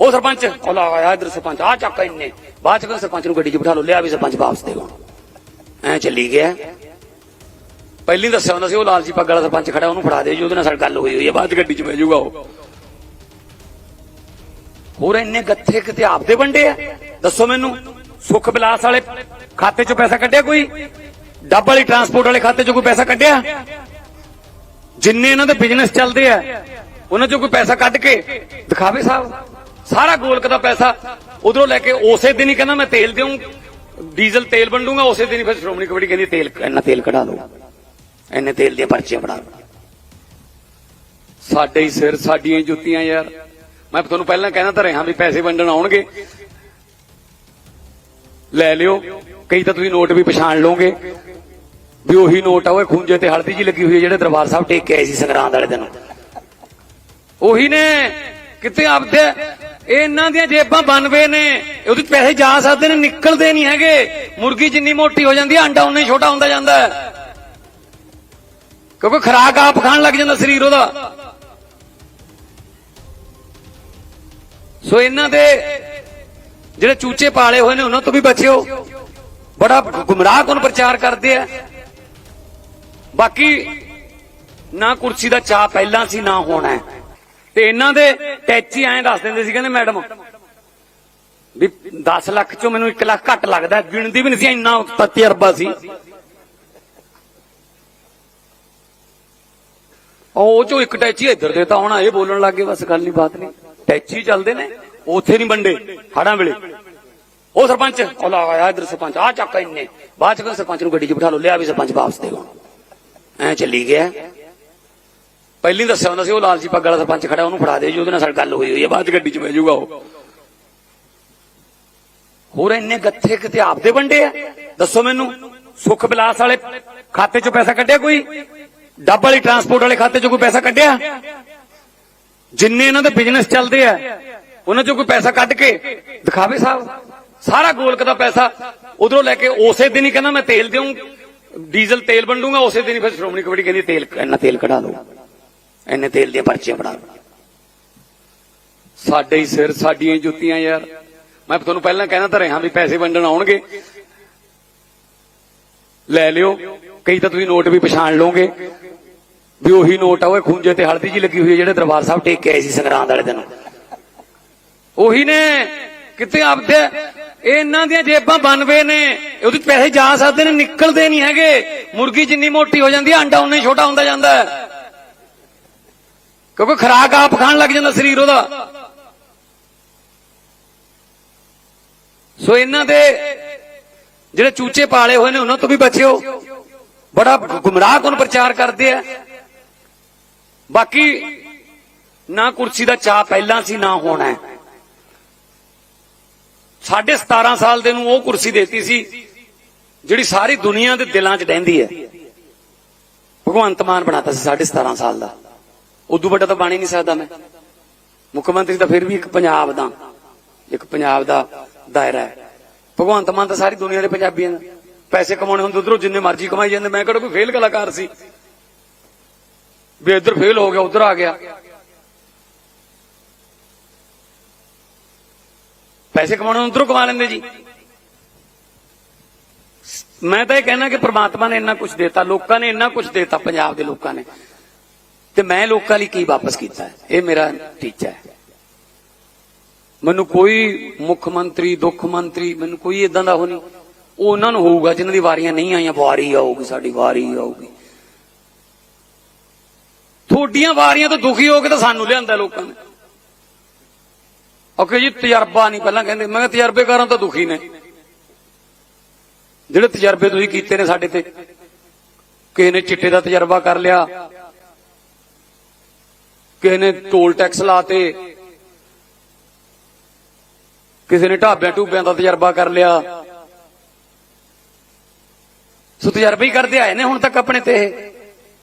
ਉਹ ਸਰਪੰਚ, ਉਹ ਲਾ ਆਇਆ ਇਧਰ ਸਰਪੰਚ ਆ ਚੱਕ ਇੰਨੇ। ਬਾਅਦ ਚ ਕਹਿੰਦਾ ਸਰਪੰਚ ਨੂੰ ਗੱਡੀ 'ਚ ਬਿਠਾ ਲਓ, ਲਿਆ ਵੀ ਸਰਪੰਚ ਵਾਪਸ ਦੇ ਹੁਣ। ਐ ਚੱਲੀ ਗਿਆ। ਪਹਿਲੀ ਦੱਸਿਆ ਹੁੰਦਾ ਸੀ ਉਹ ਲਾਲਜੀ ਪੱਗ ਵਾਲਾ ਸਰਪੰਚ ਖੜਾ, ਉਹਨੂੰ ਫੜਾ ਦੇ ਜੀ, ਉਹਦੇ ਨਾਲ ਸਾਡੀ ਗੱਲ ਹੋਈ ਹੋਈ ਹੈ ਬਾਅਦ ਚ ਗੱਡੀ 'ਚ ਬਹਿ ਜਾਊਗਾ ਉਹ। ਹੋਰ ਇੰਨੇ ਗੱਥੇ ਕਿਤੇ ਆਪਦੇ ਵੰਡੇ ਆ? ਦੱਸੋ ਮੈਨੂੰ, ਸੁਖ ਬਿਲਾਸ ਵਾਲੇ ਖਾਤੇ 'ਚੋਂ ਪੈਸਾ ਕੱਢਿਆ ਕੋਈ? ਡੱਬ ਵਾਲੀ ਟਰਾਂਸਪੋਰਟ ਵਾਲੇ ਖਾਤੇ 'ਚੋਂ ਕੋਈ ਪੈਸਾ ਕੱਢਿਆ? ਜਿੰਨੇ ਇਹਨਾਂ ਦੇ ਬਿਜ਼ਨਸ ਚੱਲਦੇ ਆ, ਉਹਨਾਂ 'ਚੋਂ ਕੋਈ ਪੈਸਾ ਕੱਢ ਕੇ ਦਿਖਾਵੇ ਸਾਹਿਬ? ਸਾਰਾ ਗੋਲਕ ਦਾ ਪੈਸਾ ਉਧਰੋਂ ਲੈ ਕੇ ਉਸੇ ਦਿਨ ਹੀ ਕਹਿੰਦਾ ਮੈਂ ਤੇਲ ਦੇਉਂ ਡੀਜ਼ਲ ਤੇਲ ਵੰਡੂਗਾ, ਉਸੇ ਦਿਨ ਹੀ ਫਿਰ ਸ਼੍ਰੋਮਣੀ ਕਮੇਟੀ ਕਹਿੰਦੀ ਤੇਲ, ਇੰਨਾ ਤੇਲ ਕਢਾ ਲਓ ਇੰਨੇ ਤੇਲ ਦੀਆਂ ਪਰਚੀਆਂ ਬਣਾ ਲਓ ਸਾਡੇ ਹੀ ਸਿਰ, ਸਾਡੀਆਂ ਜੁੱਤੀਆਂ ਯਾਰ। ਮੈਂ ਤੁਹਾਨੂੰ ਪਹਿਲਾਂ ਕਹਿਣਾ ਤਾਂ ਰਿਹਾ ਵੀ ਪੈਸੇ ਵੰਡਣ ਆਉਣਗੇ। ਲੈ ਲਿਓ, ਕਈ ਤਾਂ ਤੁਸੀਂ ਨੋਟ ਵੀ ਪਛਾਣ ਲਓਗੇ। ਵੀ ਉਹੀ ਨੋਟ ਆ, ਉਹ ਖੁੰਝੇ ਤੇ ਹਲਦੀ ਜੀ ਲੱਗੀ ਹੋਈ ਹੈ ਜਿਹੜੇ ਦਰਬਾਰ ਸਾਹਿਬ ਟੇਕ ਕੇ ਆਏ ਸੀ ਸੰਗਰਾਂਦ ਵਾਲੇ ਦਿਨ। ਉਹੀ ਨੇ, ਕਿਤੇ ਆਪਦੇ ਇਹ ਇਹਨਾਂ ਦੀਆਂ ਜੇਬਾਂ ਬਣਵੇ ਨੇ। ਉਹਦੇ 'ਚ ਪੈਸੇ ਜਾ ਸਕਦੇ ਨੇ, ਨਿਕਲਦੇ ਨਹੀਂ ਹੈਗੇ। ਮੁਰਗੀ ਜਿੰਨੀ ਮੋਟੀ ਹੋ ਜਾਂਦੀ ਹੈ ਅੰਡਾ ਉਨਾ ਹੀ ਛੋਟਾ ਹੁੰਦਾ ਜਾਂਦਾ ਕਿਉਂਕਿ ਖਰਾਕ ਆਪ ਖਾਣ ਲੱਗ ਜਾਂਦਾ ਸਰੀਰ ਉਹਦਾ। ਸੋ ਇਹਨਾਂ ਦੇ ਜਿਹੜੇ ਚੂਚੇ ਪਾਲੇ ਹੋਏ ਨੇ, ਉਹਨਾਂ ਤੋਂ ਵੀ ਬਚਿਓ। ਬੜਾ ਗੁੰਮਰਾਹ ਕੋਨ ਪ੍ਰਚਾਰ ਕਰਦੇ ਆ। ਬਾਕੀ ਨਾ ਕੁਰਸੀ ਦਾ ਚਾਹ ਪਹਿਲਾਂ ਸੀ, ਨਾ ਹੋਣਾ ਹੈ। ਤੇ ਇਹਨਾਂ ਦੇ ਟੈਚੀ ਐਂ ਦੱਸ ਦਿੰਦੇ ਸੀ ਕਹਿੰਦੇ, ਮੈਡਮ, ਵੀ 10 ਲੱਖ ਚੋਂ ਮੈਨੂੰ 1 ਲੱਖ ਘੱਟ ਲੱਗਦਾ ਗਿਣਦੀ ਵੀ ਨਹੀਂ ਸੀ, ਇੰਨਾ ਤਜਰਬਾ ਸੀ। ਉਹ ਚੋਂ ਇੱਕ ਟੈਚੀ ਇੱਧਰ ਦੇਤਾ ਹੁਣ ਇਹ ਬੋਲਣ ਲੱਗੇ ਬਸ ਗੱਲ ਨਹੀਂ ਬਾਤ ਨਹੀਂ ਟੈਚੀ ਚੱਲਦੇ ਨੇ, ਉੱਥੇ ਨਹੀਂ ਵੰਡੇ, ਹੜਾਂ ਵੇਲੇ। ਉਹ ਸਰਪੰਚ, ਉਹ ਲਾ ਆਇਆ ਇਧਰ ਸਰਪੰਚ ਆ ਚੱਕ ਇੰਨੇ। ਬਾਅਦ ਚ ਕਹਿੰਦਾ ਸਰਪੰਚ ਨੂੰ ਗੱਡੀ 'ਚ ਬਿਠਾ ਲਓ, ਲਿਆ ਵੀ ਸਰਪੰਚ ਵਾਪਸ ਦੇ ਹੁਣ। ਐ ਚੱਲੀ ਗਿਆ। ਪਹਿਲੀ ਦੱਸਿਆ ਹੁੰਦਾ ਸੀ, ਉਹ ਲਾਲਜੀ ਪੱਗ ਵਾਲਾ ਸਰਪੰਚ ਖੜਾ, ਉਹਨੂੰ ਫੜਾ ਦੇ ਜੀ, ਉਹਦੇ ਨਾਲ ਸਾਡੀ ਗੱਲ ਹੋਈ ਹੋਈ ਹੈ, ਬਾਅਦ ਚ ਗੱਡੀ 'ਚ ਬਹਿ ਜਾਊਗਾ ਉਹ। ਹੋਰ ਇੰਨੇ ਗੱਥੇ ਕਿਤੇ ਆਪਦੇ ਵੰਡੇ ਆ? ਦੱਸੋ ਮੈਨੂੰ, ਸੁਖ ਬਿਲਾਸ ਵਾਲੇ ਖਾਤੇ 'ਚੋਂ ਪੈਸਾ ਕੱਢਿਆ ਕੋਈ? ਡੱਬ ਵਾਲੀ ਟਰਾਂਸਪੋਰਟ ਵਾਲੇ ਖਾਤੇ 'ਚੋਂ ਕੋਈ ਪੈਸਾ ਕੱਢਿਆ? ਜਿੰਨੇ ਇਹਨਾਂ ਦੇ ਬਿਜ਼ਨਸ ਚੱਲਦੇ ਆ, ਉਹਨਾਂ 'ਚੋਂ ਕੋਈ ਪੈਸਾ ਕੱਢ ਕੇ? ਦਿਖਾਵੇ ਸਾਹਿਬ ਸਾਰਾ ਗੋਲਕ ਦਾ ਪੈਸਾ ਉਧਰੋਂ ਲੈ ਕੇ ਉਸੇ ਦਿਨ ਹੀ ਕਹਿੰਦਾ ਮੈਂ ਤੇਲ ਦੇਉਂ ਡੀਜ਼ਲ ਤੇਲ ਵੰਡੂਗਾ, ਉਸੇ ਦਿਨ ਹੀ ਫਿਰ ਸ਼੍ਰੋਮਣੀ ਕਮੇਟੀ ਕਹਿੰਦੀ ਤੇਲ, ਇੰਨਾ ਤੇਲ ਕਢਾ ਲਓ ਇੰਨੇ ਤੇਲ ਦੀਆਂ ਪਰਚੀਆਂ ਬਣਾ ਸਾਡੇ ਹੀ ਸਿਰ ਸਾਡੀਆਂ ਹੀ ਜੁੱਤੀਆਂ ਯਾਰ। ਮੈਂ ਤੁਹਾਨੂੰ ਪਹਿਲਾਂ ਕਹਿਣਾ ਤਾਂ ਰਿਹਾ ਵੀ ਪੈਸੇ ਵੰਡਣ ਆਉਣਗੇ। ਲੈ ਲਿਓ, ਕਈ ਤਾਂ ਤੁਸੀਂ ਨੋਟ ਵੀ ਪਛਾਣ ਲਓਗੇ। ਵੀ ਉਹੀ ਨੋਟ ਆ ਉਹ ਖੁੰਝੇ ਤੇ ਹਲਦੀ ਜੀ ਲੱਗੀ ਹੋਈ ਹੈ ਜਿਹੜੇ ਦਰਬਾਰ ਸਾਹਿਬ ਟੇਕ ਕੇ ਆਏ ਸੀ ਸੰਗਰਾਂਦ ਵਾਲੇ ਦਿਨ। ਉਹੀ ਨੇ, ਕਿਤੇ ਆਪਦੇ, ਇਹਨਾਂ ਦੀਆਂ ਜੇਬਾਂ ਬਣਵੇ ਨੇ। ਉਹਦੇ ਪੈਸੇ ਜਾ ਸਕਦੇ ਨੇ, ਨਿਕਲਦੇ ਨਹੀਂ ਹੈਗੇ। ਮੁਰਗੀ ਜਿੰਨੀ ਮੋਟੀ ਹੋ ਜਾਂਦੀ ਹੈ ਅੰਡਾ ਉਨਾ ਹੀ ਛੋਟਾ ਹੁੰਦਾ ਜਾਂਦਾ। ਹੈ ਕਿਉਂਕਿ ਖਰਾਕ ਆਪ ਖਾਣ ਲੱਗ ਜਾਂਦਾ ਸਰੀਰ ਉਹਦਾ। ਸੋ ਇਹਨਾਂ ਦੇ ਜਿਹੜੇ ਚੂਚੇ ਪਾਲੇ ਹੋਏ ਨੇ ਉਹਨਾਂ ਤੋਂ ਵੀ ਬਚਿਓ। ਬੜਾ ਗੁੰਮਰਾਹ ਕੋਨ ਪ੍ਰਚਾਰ ਕਰਦੇ ਆ। ਬਾਕੀ ਨਾ ਕੁਰਸੀ ਦਾ ਚਾਹ ਪਹਿਲਾਂ ਸੀ, ਨਾ ਹੋਣਾ ਹੈ। ਸਾਢੇ 17 ਸਾਲ ਦੇ ਨੂੰ ਉਹ ਕੁਰਸੀ ਦੇਤੀ ਸੀ, ਜਿਹੜੀ ਸਾਰੀ ਦੁਨੀਆ ਦੇ ਦਿਲਾਂ 'ਚ ਰਹਿੰਦੀ ਹੈ। ਭਗਵੰਤ ਮਾਨ ਬਣਾਤਾ ਸੀ ਸਾਢੇ 17 ਸਾਲ ਦਾ। ਉਦੋਂ ਵੱਡਾ ਤਾਂ ਬਣ ਹੀ ਨਹੀਂ ਸਕਦਾ ਮੈਂ। ਮੁੱਖ ਮੰਤਰੀ ਤਾਂ ਫਿਰ ਵੀ ਇੱਕ ਪੰਜਾਬ ਦਾ, ਇੱਕ ਪੰਜਾਬ ਦਾ ਦਾਇਰਾ ਹੈ। ਭਗਵੰਤ ਮਾਨ ਤਾਂ ਸਾਰੀ ਦੁਨੀਆ ਦੇ ਪੰਜਾਬੀਆਂ ਦਾ। ਪੈਸੇ ਕਮਾਉਣੇ ਹੁੰਦੇ ਉਧਰੋਂ ਜਿੰਨੇ ਮਰਜ਼ੀ ਕਮਾਈ ਜਾਂਦੇ। ਮੈਂ ਕਿਹੜਾ ਕੋਈ ਫੇਲ ਕਲਾਕਾਰ ਸੀ? ਵੀ ਇੱਧਰ ਫੇਲ ਹੋ ਗਿਆ, ਉਧਰ ਆ ਗਿਆ। ਪੈਸੇ ਕਮਾਉਣੇ ਉਧਰੋਂ ਕਮਾ ਲੈਂਦੇ ਜੀ। ਮੈਂ ਤਾਂ ਇਹ ਕਹਿਣਾ ਕਿ ਪ੍ਰਮਾਤਮਾ ਨੇ ਇੰਨਾ ਕੁਝ ਦਿੱਤਾ, ਲੋਕਾਂ ਨੇ ਇੰਨਾ ਕੁਝ ਦਿੱਤਾ, ਪੰਜਾਬ ਦੇ ਲੋਕਾਂ ਨੇ। ਤੇ ਮੈਂ ਲੋਕਾਂ ਲਈ ਕੀ ਵਾਪਸ ਕੀਤਾ ਹੈ? ਇਹ ਮੇਰਾ ਟੀਚਾ ਹੈ। ਮੈਨੂੰ ਕੋਈ ਮੁੱਖ ਮੰਤਰੀ, ਦੁੱਖ ਮੰਤਰੀ, ਮੈਨੂੰ ਕੋਈ ਇਦਾਂ ਦਾ ਹੋ ਨਹੀਂ। ਉਹ ਉਹਨਾਂ ਨੂੰ ਹੋਊਗਾ, ਜਿਨ੍ਹਾਂ ਦੀ ਵਾਰੀਆਂ ਨਹੀਂ ਆਈਆਂ, ਵਾਰੀ ਆਊਗੀ, ਸਾਡੀ ਵਾਰੀ ਆਊਗੀ। ਥੋਡੀਆਂ ਵਾਰੀਆਂ ਤੋਂ ਦੁਖੀ ਹੋ ਕੇ ਤਾਂ ਸਾਨੂੰ ਲਿਆਂਦਾ ਲੋਕਾਂ ਨੇ। ਓਕੇ ਜੀ, ਤਜਰਬਾ ਨਹੀਂ, ਪਹਿਲਾਂ ਕਹਿੰਦੇ, ਮੈਂ ਕਿਹਾ ਤਜਰਬੇਕਾਰਾਂ ਤਾਂ ਦੁਖੀ ਨੇ। ਜਿਹੜੇ ਤਜਰਬੇ ਤੁਸੀਂ ਕੀਤੇ ਨੇ ਸਾਡੇ ਤੇ, ਕਿਸੇ ਨੇ ਚਿੱਟੇ ਦਾ ਤਜਰਬਾ ਕਰ ਲਿਆ ਕਿਸੇ ਨੇ ਟੋਲ ਟੈਕਸ ਲਾਤੇ, ਕਿਸੇ ਨੇ ਢਾਬਿਆਂ ਢੂਬਿਆਂ ਦਾ ਤਜਰਬਾ ਕਰ ਲਿਆ। ਸੋ ਤਜਰਬੇ ਹੀ ਕਰਦੇ ਆਏ ਨੇ ਹੁਣ ਤੱਕ ਆਪਣੇ ਤੇ। ਇਹ